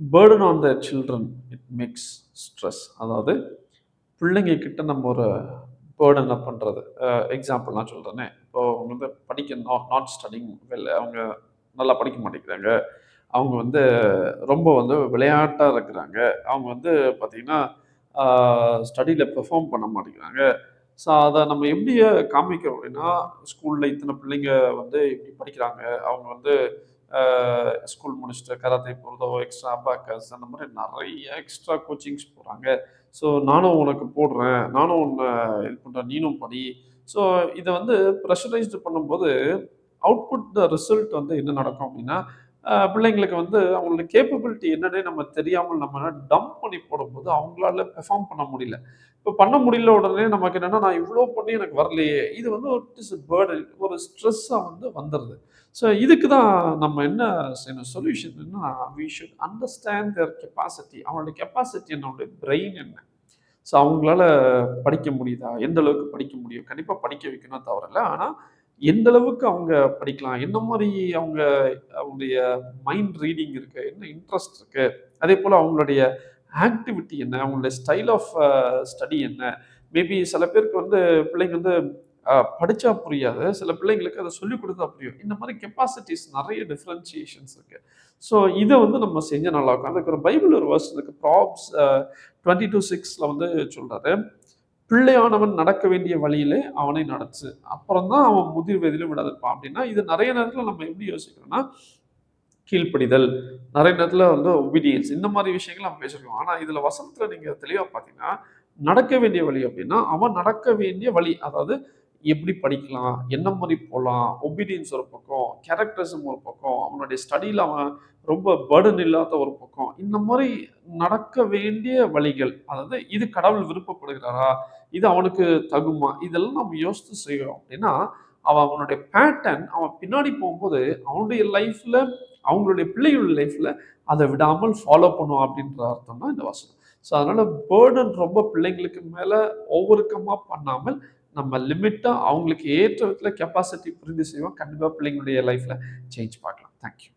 Burden on the children it makes stress அதாவது பிள்ளைங்க கிட்ட நம்ம ஒரு பேர்டனை பண்ணுறது எக்ஸாம்பிள் நான் சொல்கிறேனே இப்போ அவங்க வந்து படிக்க நாட் நாட் ஸ்டடிங் வெல் அவங்க நல்லா படிக்க மாட்டேங்கிறாங்க. அவங்க வந்து ரொம்ப வந்து விளையாட்டாக இருக்கிறாங்க. அவங்க வந்து பார்த்திங்கன்னா ஸ்டடியில் பெர்ஃபார்ம் பண்ண மாட்டேங்கிறாங்க. ஸோ அதை நம்ம எப்படி காமிக்கிறோம் அப்படின்னா ஸ்கூலில் இத்தனை பிள்ளைங்க வந்து இப்படி படிக்கிறாங்க. அவங்க வந்து முடிச்சுட்டு கராத்தை பொறுத்தவோ எக்ஸ்ட்ரா அபாக்கஸ் அந்த மாதிரி நிறைய எக்ஸ்ட்ரா கோச்சிங்ஸ் போகிறாங்க ஸோ நானும் உனக்கு போடுறேன். நானும் உன்னை இது பண்ணுறேன் நீனும் படி. ஸோ இதை வந்து ப்ரெஷரைஸ்டு பண்ணும்போது அவுட்புட் த ரிசல்ட் வந்து என்ன நடக்கும் அப்படின்னா பிள்ளைங்களுக்கு வந்து அவங்களோட கேப்பபிலிட்டி என்னன்னே நம்ம தெரியாமல் நம்ம டம்ப் பண்ணி போடும்போது அவங்களால பெர்ஃபார்ம் பண்ண முடியல. இப்போ பண்ண முடியல உடனே நமக்கு என்னென்னா நான் இவ்வளோ பண்ணி எனக்கு வரலையே. இது வந்து ஒரு இஸ் பேர்டன் ஒரு ஸ்ட்ரெஸ்ஸாக வந்து வந்துடுது ஸோ இதுக்கு தான் நம்ம என்ன செய்யணும்? சொல்யூஷன் என்ன we should understand their capacity அவனுடைய கெப்பாசிட்டி என்னோடய பிரெயின் என்ன? ஸோ அவங்களால படிக்க முடியுதா? எந்த அளவுக்கு படிக்க முடியும்? கண்டிப்பாக படிக்க வைக்கணும் தவறில்ல. ஆனால் எந்த அளவுக்கு அவங்க படிக்கலாம்? என்ன மாதிரி அவங்க அவங்களுடைய மைண்ட் ரீடிங் இருக்கு? என்ன இன்ட்ரெஸ்ட் இருக்கு? அதே போல் அவங்களுடைய ஆக்டிவிட்டி என்ன? அவங்களுடைய ஸ்டைல் ஆஃப் ஸ்டடி என்ன? மேபி சில பேருக்கு வந்து பிள்ளைங்க வந்து படித்தா புரியாது. சில பிள்ளைங்களுக்கு அதை சொல்லிக் கொடுத்தா புரியும். இந்த மாதிரி கெப்பாசிட்டிஸ் நிறைய டிஃப்ரென்சியேஷன்ஸ் இருக்கு. ஸோ இதை வந்து நம்ம செஞ்சால் நல்லா இருக்கும் அதுக்கு ஒரு பைபிள் ஒரு வருஷத்துக்கு ப்ராப்ஸ் டுவெண்ட்டி டூ சிக்ஸில் வந்து சொல்கிறாரு பிள்ளையானவன் நடக்க வேண்டிய வழியிலே அவனை நடத்து. அப்புறம் தான் அவன் முதிர் வயதிலே விடாதிருப்பான் அப்படின்னா இது நிறைய நேரத்தில் நம்ம எப்படி யோசிக்கிறோம்னா கீழ்ப்படிதல் நிறைய நேரத்தில் வந்து ஒபீடியன்ஸ் இந்த மாதிரி விஷயங்கள் நம்ம பேசிருக்கோம். ஆனால் இதில் வசனத்தில் நீங்கள் தெளிவாக பார்த்தீங்கன்னா நடக்க வேண்டிய வழி அப்படின்னா அவன் நடக்க வேண்டிய வழி. அதாவது எப்படி படிக்கலாம் என்ன மாதிரி போகலாம் ஒபீடியன்ஸ் ஒரு பக்கம் கேரக்டரிசம் ஒரு பக்கம் அவனுடைய ஸ்டடியில் அவன் ரொம்ப பர்டன் இல்லாத ஒரு பக்கம். இந்த மாதிரி நடக்க வேண்டிய வழிகள் அதாவது இது கடவுள் விருப்பப்படுகிறாரா இது அவனுக்கு தகுமா இதெல்லாம் நம்ம யோசித்து செய்கிறோம் அப்படின்னா அவன் அவனுடைய பேட்டர்ன் அவன் பின்னாடி போகும்போது அவனுடைய லைஃப்ல அவங்களுடைய பிள்ளைகளுடைய லைஃப்ல அதை விடாமல் ஃபாலோ பண்ணுவான் அப்படின்ற அர்த்தம் தான் இந்த வசனம். ஸோ அதனால பேர்டன் ரொம்ப பிள்ளைங்களுக்கு மேல ஓவர்கமா பண்ணாமல் நம்ம லிமிட்டாக அவங்களுக்கு ஏற்ற விதத்தில் கெப்பாசிட்டி புரிந்து செய்வோம். கண்டிப்பாக பிள்ளைங்களுடைய லைஃப்பில் சேஞ்ச் பார்க்கலாம். தேங்க்யூ